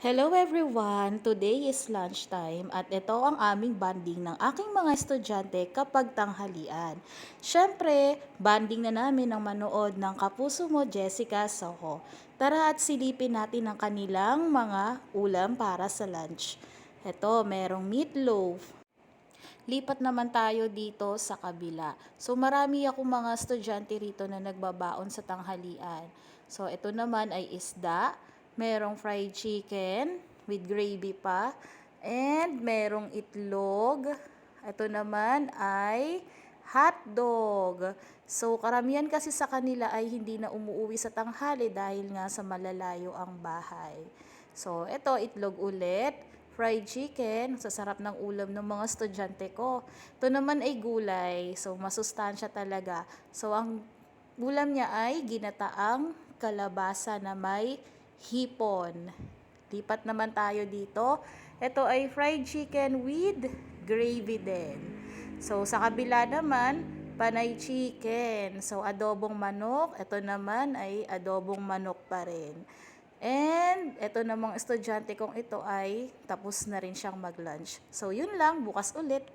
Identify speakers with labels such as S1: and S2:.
S1: Hello everyone! Today is lunchtime at ito ang aming banding ng aking mga estudyante kapag tanghalian. Siyempre, banding na namin ang manood ng Kapuso Mo Jessica Soho. Tara at silipin natin ang kanilang mga ulam para sa lunch. Ito, merong meatloaf, lipat naman tayo dito sa kabila. So marami akong mga estudyante rito na nagbabaon sa tanghalian. So ito naman ay isda, merong fried chicken with gravy pa, and merong itlog. Ito naman ay hotdog. So karamihan kasi sa kanila ay hindi na umuwi sa tanghali dahil nga sa malalayo ang bahay. So ito itlog ulit, fried chicken, sasarap ng ulam ng mga estudyante ko. Ito naman ay gulay, so masustansya talaga. So ang ulam niya ay ginataang kalabasa na may hipon. Lipat naman tayo dito. Ito ay fried chicken with gravy din. So sa kabila naman, panay chicken. So adobong manok, ito naman ay adobong manok pa rin. And ito namang estudyante kong ito ay tapos na rin siyang mag-lunch. So yun lang, bukas ulit.